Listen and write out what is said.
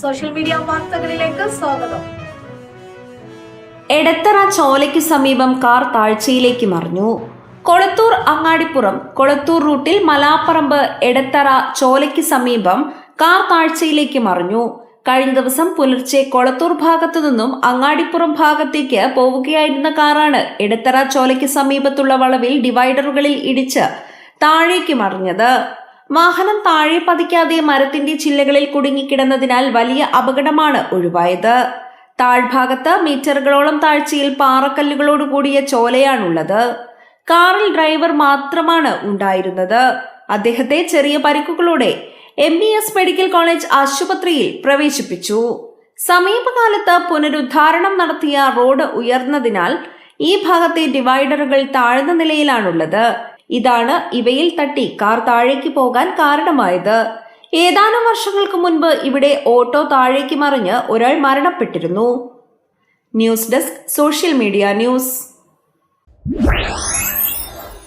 Social media വാർത്തകളിലേക്ക് സ്വാഗതം. എടത്തറ ചോലയ്ക്ക് സമീപം കാർ താഴ്ചയിലേക്ക് മറിഞ്ഞു. കൊളത്തൂർ അങ്ങാടിപ്പുറം കൊളത്തൂർ റൂട്ടിൽ മലാപ്പറമ്പ് എടത്തറ ചോലയ്ക്ക് സമീപം കാർ താഴ്ചയിലേക്ക് മറിഞ്ഞു. കഴിഞ്ഞ ദിവസം പുലർച്ചെ കൊളത്തൂർ ഭാഗത്തു നിന്നും അങ്ങാടിപ്പുറം ഭാഗത്തേക്ക് പോവുകയായിരുന്ന കാറാണ് എടത്തറ ചോലയ്ക്ക് സമീപത്തുള്ള വളവിൽ ഡിവൈഡറുകളിൽ ഇടിച്ച് താഴേക്ക് മറിഞ്ഞത്. വാഹനം താഴെ പതിക്കാതെ മരത്തിന്റെ ചില്ലകളിൽ കുടുങ്ങിക്കിടന്നതിനാൽ വലിയ അപകടമാണ് ഒഴിവായത്. താഴ്ഭാഗത്ത് മീറ്ററുകളോളം താഴ്ചയിൽ പാറക്കല്ലുകളോട് കൂടിയ ചോലയാണുള്ളത്. കാറിൽ ഡ്രൈവർ മാത്രമാണ് ഉണ്ടായിരുന്നത്. അദ്ദേഹത്തെ ചെറിയ പരിക്കുകളോടെ M B S medical college ആശുപത്രിയിൽ പ്രവേശിപ്പിച്ചു. സമീപകാലത്ത് പുനരുദ്ധാരണം നടത്തിയ റോഡ് ഉയർന്നതിനാൽ ഈ ഭാഗത്തെ ഡിവൈഡറുകൾ താഴ്ന്ന നിലയിലാണുള്ളത്. ഇതാണ് ഇവയിൽ തട്ടി കാർ താഴേക്ക് പോകാൻ കാരണമായത്. ഏതാനും വർഷങ്ങൾക്ക് മുൻപ് ഇവിടെ ഓട്ടോ താഴേക്ക് മറിഞ്ഞ് ഒരാൾ മരണപ്പെട്ടിരുന്നു. News desk social media news.